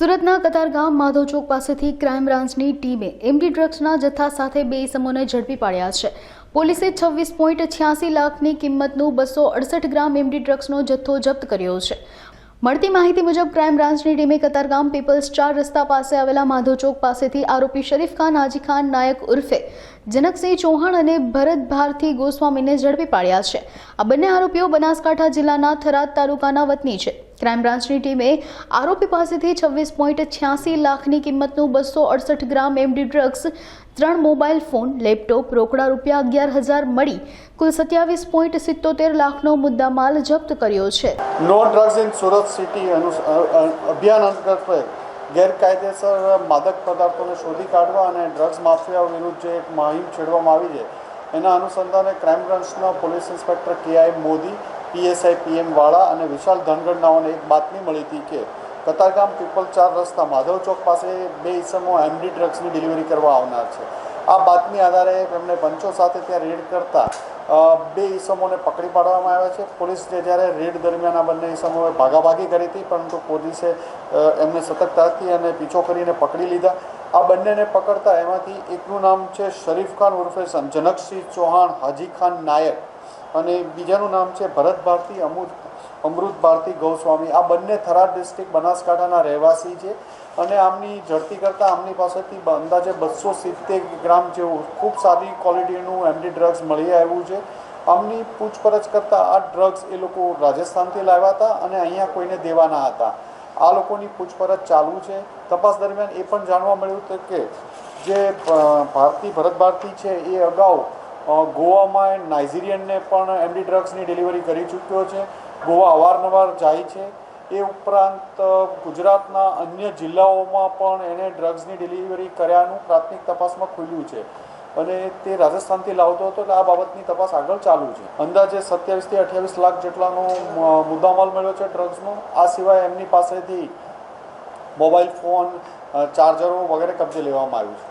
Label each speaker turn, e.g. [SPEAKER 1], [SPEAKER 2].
[SPEAKER 1] સુરતના કતારગામ માધવ ચોક પાસેથી ક્રાઇમ બ્રાન્ચની ટીમે એમડી ડ્રગ્સના જથ્થા સાથે બે ઇસમોને ઝડપી પાડ્યા છે. પોલીસે છવ્વીસ પોઈન્ટ છ્યાસી લાખની કિંમતનું બસો અડસઠ ગ્રામ એમડી ડ્રગ્સનો જથ્થો જપ્ત કર્યો છે. મળતી માહિતી મુજબ ક્રાઇમ બ્રાન્ચની ટીમે કતારગામ પીપલ્સ ચાર રસ્તા પાસે આવેલા માધવ ચોક પાસેથી આરોપી શરીફ ખાન, હાજી ખાન, નાયક ઉર્ફે જનકસિંહ ચૌહાણ અને ભરત ભારતી ગોસ્વામીને ઝડપી પાડ્યા છે. આ બંને આરોપીઓ બનાસકાંઠા જિલ્લાના થરાદ તાલુકાના વતની છે. ક્રાઇમ બ્રાન્ચની ટીમે આરોપી પાસેથી છવ્વીસ પોઈન્ટ છ્યાસી લાખની કિંમતનું બસો અડસઠ ગ્રામ એમડી ડ્રગ્સ, ત્રણ મોબાઈલ ફોન, લેપટોપ, રોકડા રૂપિયા અગિયાર હજાર મળી, કુલ સત્યાવીસ પોઈન્ટ સિત્તોતેર લાખનો મુદ્દામાલ જપ્ત કર્યો છે.
[SPEAKER 2] No drugs in Surat city અભિયાન અંતર્ગત ગેરકાયદેસર માદક પદાર્થોને શોધી કાઢવા અને ડ્રગ્સ માફિયા વિરુદ્ધ જે એક મુહિમ છેડવામાં આવી છે એના અનુસંધાને ક્રાઇમ બ્રાન્ચના police inspector KI Modi PSI PM Vala અને વિશાલ ધનગડ નાઓને એક બાતમી મળી હતી કે કતારગામ પીપલ ચાર રસ્તા માધવ ચોક પાસે બે ઇસમો એમડી ડ્રગ્સની ડિલિવરી કરવા આવનાર છે. આ બાતમી આધારે એમને પંચો સાથે ત્યાં રેડ કરતા બે ઈસમોને પકડી પાડવામાં આવ્યા છે. પોલીસે જ્યારે રેડ દરમિયાન આ બંને ઈસમોએ ભાગાભાગી કરી હતી, પરંતુ પોલીસે એમને સતર્કતાથી અને પીછો કરીને પકડી લીધા. આ બંનેને પકડતા એમાંથી એકનું નામ છે શરીફ ખાન ઉર્ફે જનકસિંહ ચૌહાણ, હાજી ખાન નાયક અને બીજાનું નામ છે ભરત ભારતી, અમૃત અમૃત ભારતી ગૌસ્વામી. આ બંને થરાદ ડિસ્ટ્રિક્ટ બનાસકાંઠાના રહેવાસી છે અને આમની ઝડપી કરતાં આમની પાસેથી અંદાજે બસો સિત્તેર ગ્રામ જેવું ખૂબ સારી ક્વોલિટીનું એમડી ડ્રગ્સ મળી આવ્યું છે. આમની પૂછપરછ કરતાં આ ડ્રગ્સ એ લોકો રાજસ્થાનથી લાવ્યા હતા અને અહીંયા કોઈને દેવાના હતા. આ લોકોની પૂછપરછ ચાલુ છે. તપાસ દરમિયાન એ પણ જાણવા મળ્યું કે જે ભારતી, ભરત ભારતી છે, એ અગાઉ ગોવામાં નાઇજીરિયનને પણ એમડી ડ્રગ્સની ડિલિવરી કરી ચૂક્યો છે. ગોવા અવારનવાર જાય છે. એ ઉપરાંત ગુજરાતના અન્ય જિલ્લાઓમાં પણ એણે ડ્રગ્સની ડિલિવરી કર્યાનું પ્રાથમિક તપાસમાં ખુલ્યું છે. અને તે રાજસ્થાનથી લાવતો હતો એટલે આ બાબતની તપાસ આગળ ચાલુ છે. અંદાજે સત્યાવીસથી અઠ્યાવીસ લાખ જેટલાનો મુદ્દામાલ મળ્યો છે ડ્રગ્સનો. આ સિવાય એમની પાસેથી મોબાઈલ ફોન ચાર્જરો વગેરે કબજે લેવામાં આવ્યું છે.